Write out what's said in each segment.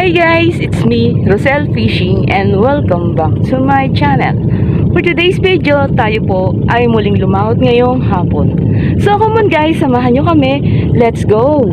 Hi guys, it's me, Rosel Fishing and welcome back to my channel. For today's video, tayo po ay muling lumahot ngayong hapon. So come on guys, samahan nyo kami. Let's go!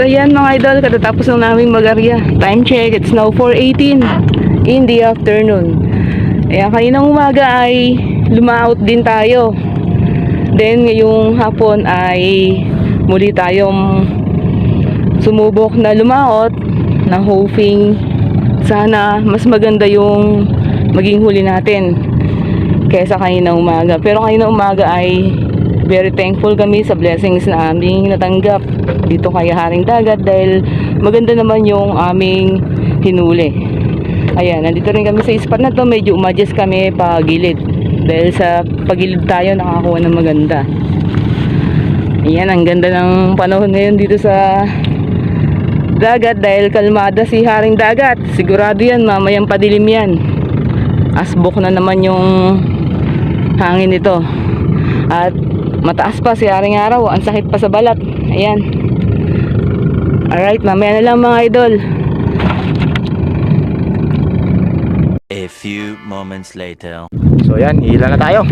So yan mga idol, katatapos lang namin mag-arya. Time check, it's now 4.18 in the afternoon. Ayan, kaninang umaga ay lumaot din tayo. Then ngayong hapon ay muli tayong sumubok na lumaot na hoping sana mas maganda yung maging huli natin kaysa kanina umaga. Pero kanina umaga ay very thankful kami sa blessings na aming natanggap dito kay Haring Dagat dahil maganda naman yung aming hinuli. Ayan, nandito rin kami sa spot na to. Medyo umadjust kami pa gilid. Dahil sa pagilid tayo nakakuha ng maganda. Ayan, ang ganda ng panahon ngayon dito sa dagat dahil kalmada si Haring Dagat. Sigurado yan, mamayang padilim yan. Asbok na naman yung hangin nito. At mataas pa si Haring Araw. Ang sakit pa sa balat. Ayan. Alright, mamaya na lang mga idol. A few moments later. So yan, hila na tayo.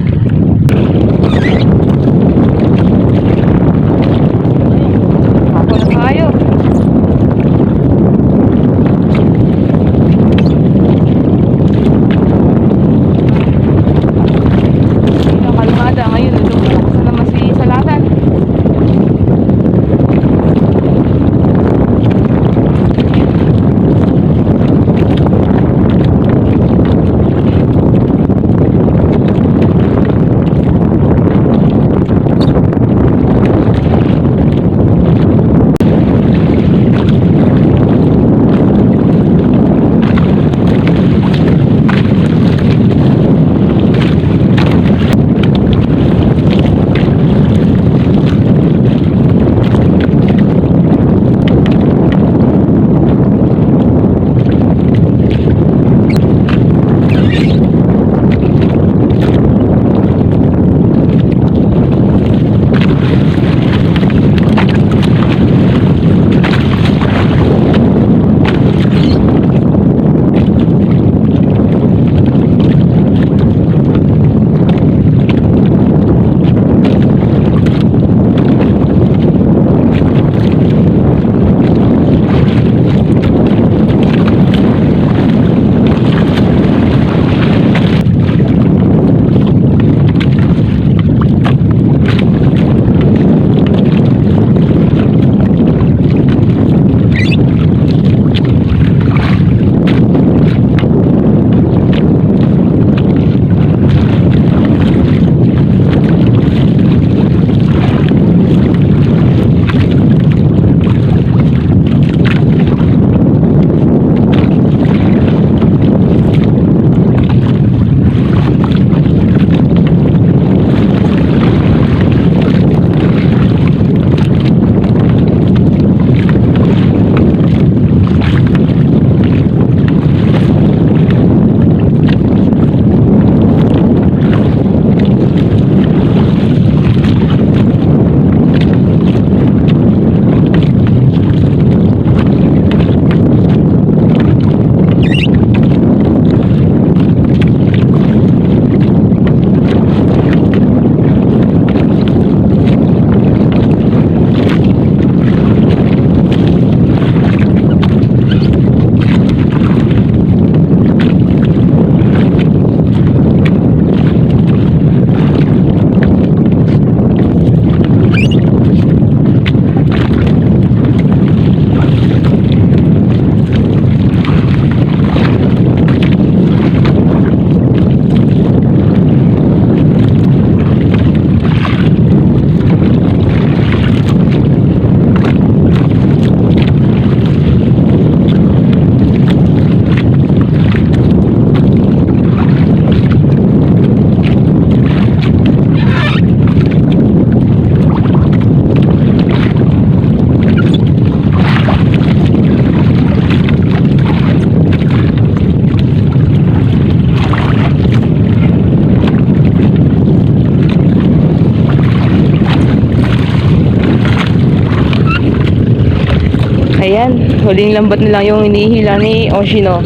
Huling lambat na lang yung hinihila ni Oshino.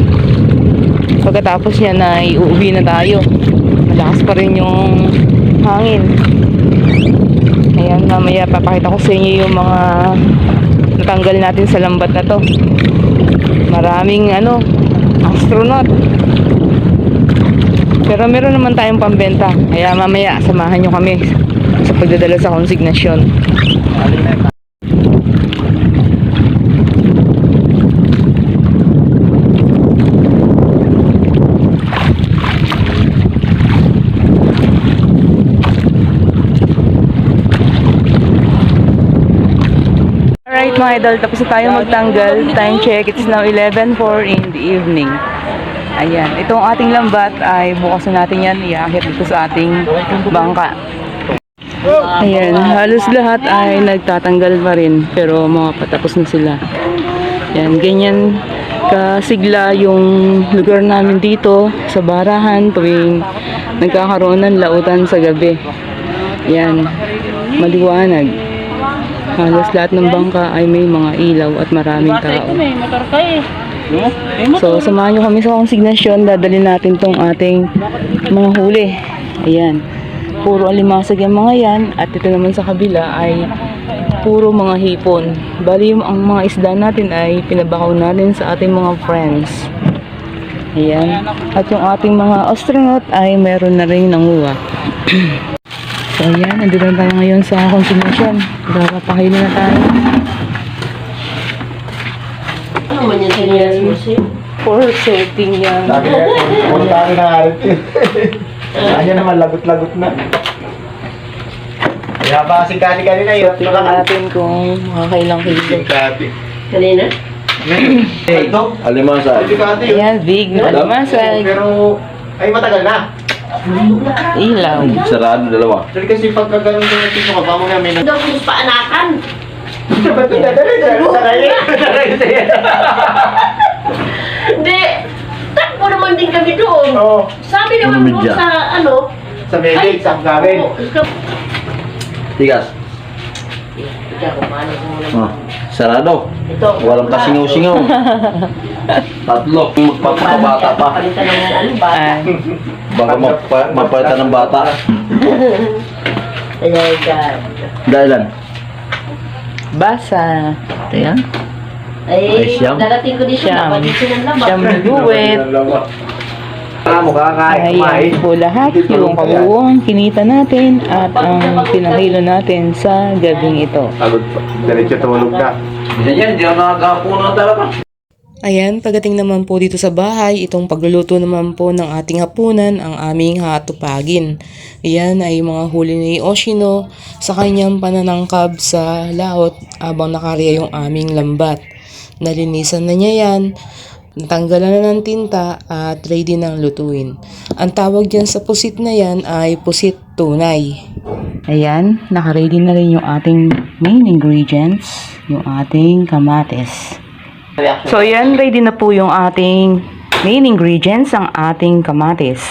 Pagkatapos niya na iuwi na tayo. Malakas pa rin yung hangin. Ayan, mamaya papakita ko sa inyo yung mga natanggal natin sa lambat na to. Maraming ano, astronaut. Pero meron naman tayong pambenta. Kaya mamaya samahan nyo kami sa pagdadala sa konsignasyon. Alright mga idol, tapos na tayo magtanggal. Time check, it's now 11.04 in the evening. Ayan, itong ating lambat ay bukas na natin yan, iakit dito sa ating bangka. Ayan, halos lahat ay nagtatanggal pa rin, pero mga patapos na sila. Yan, ganyan kasigla yung lugar namin dito sa barahan tuwing nagkakaroon ng lautan sa gabi. Yan, maliwanag. Halos lahat ng bangka ay may mga ilaw at maraming tao. may motor ka eh. So, samahan nyo kami sa konsignasyon. Dadalhin natin tong ating mga huli. Ayan. Puro alimasag yung mga yan. At ito naman sa kabila ay puro mga hipon. Bali, yung- ang mga isda natin ay pinabakaw natin sa ating mga friends. Ayan. At yung ating mga astronaut ay meron na rin nanguha. so, ayan. Nandito na tayo ngayon sa konsignasyon. Papapakili na tayo. Ano man yan sinilas mo siya? For setting yan. Sabi nga, tayo na halit yun. Kanya naman, lagot-lagot na. Kaya ba si Kati kanina yun? Tingnan natin kung makakailang kilo. Kati. Kanina? Hey, ito? Alimasa. Si Kati yun. Ayan, big na alimasag. Pero, ay matagal na. Ilaw. Sarado dalawa. Actually kasi pagka ganun ko natin ka, bamo nga may nag... Daw kung paanakan. Hindi. Takbo naman din kami doon. Oo. Sabi naman Ano, doon sa ano. Sa medic, sa ikaw- Tigas. Ikaw, paano ko muna. Oh. Sarado. Ito. Walang kasingaw-singaw. Tatlo. Magpapakabata pa. Palitan ng ano ba? Ay, Baka mapa- mapalitan ng bata. Ay, God. Dahilan. basa. Ito yan. Ay, Ay, siyam. darating ko dito Siyam. na pag-isin ng labas. Siyam na guwit. Ah, kahit kumain. po lahat yung kabuuan kinita natin at ang pinakilo natin sa gabing ito. Pagod pa. Diretso tumulog na. Bisa yan, hindi ako nakakapuno talaga. Ayan, pagdating naman po dito sa bahay, itong pagluluto naman po ng ating hapunan ang aming hatupagin. Iyan ay mga huli ni Oshino sa kanyang pananangkab sa laot habang nakarya yung aming lambat. Nalinisan na niya yan, natanggalan na ng tinta at ready nang lutuin. Ang tawag dyan sa pusit na yan ay pusit tunay. Ayan, nakaready na rin yung ating main ingredients, yung ating kamates. So yan, ready na po yung ating main ingredients, ang ating kamatis.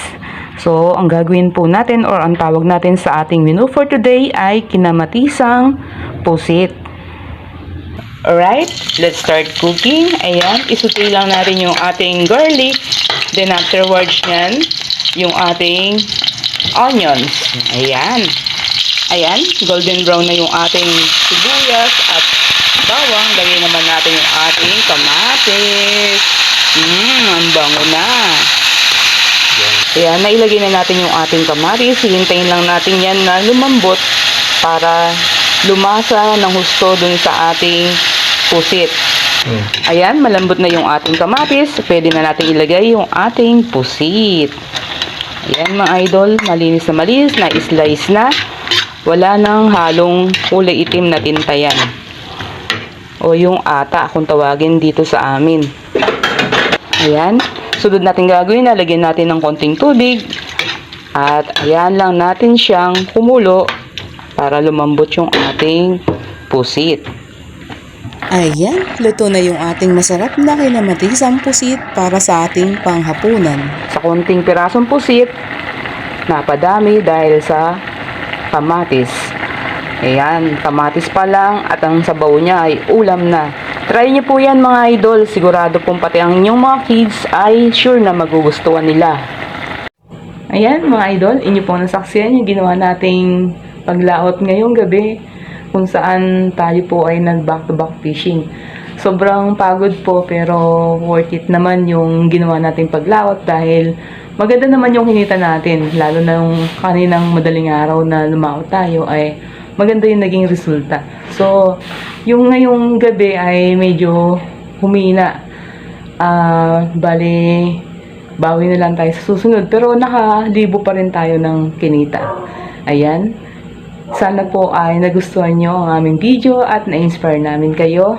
So, ang gagawin po natin or ang tawag natin sa ating menu for today ay kinamatisang pusit. Alright, let's start cooking. Ayan, isuti lang natin yung ating garlic. Then afterwards nyan, yung ating onions. Ayan. Ayan, golden brown na yung ating sibuyas at bawang. Lagay naman natin yung ating kamatis. Mmm, ang bango na. Ayan, nailagay na natin yung ating kamatis. Hihintayin lang natin yan na lumambot para lumasa ng husto dun sa ating pusit. Ayan, malambot na yung ating kamatis. Pwede na natin ilagay yung ating pusit. Ayan mga idol, malinis na malinis, na-slice na. Wala nang halong kulay itim na tinta yan. O yung ata kung tawagin dito sa amin. Ayan. Sunod natin gagawin, nalagyan natin ng konting tubig. At ayan lang natin siyang kumulo para lumambot yung ating pusit. Ayan, luto na yung ating masarap na kinamatisang pusit para sa ating panghapunan. Sa konting pirasong pusit, napadami dahil sa kamatis. Ayan, kamatis pa lang at ang sabaw niya ay ulam na. Try niyo po yan mga idol. Sigurado pong pati ang inyong mga kids ay sure na magugustuhan nila. Ayan mga idol, inyo pong nasaksiyan yung ginawa nating paglaot ngayong gabi kung saan tayo po ay nag back to back fishing. Sobrang pagod po pero worth it naman yung ginawa nating paglaot dahil maganda naman yung kinita natin. Lalo na yung kaninang madaling araw na lumaot tayo ay maganda yung naging resulta. So, yung ngayong gabi ay medyo humina. Ah, bali, bawi na lang tayo sa susunod. Pero nakalibo pa rin tayo ng kinita. Ayan. Sana po ay nagustuhan nyo ang aming video at na-inspire namin kayo.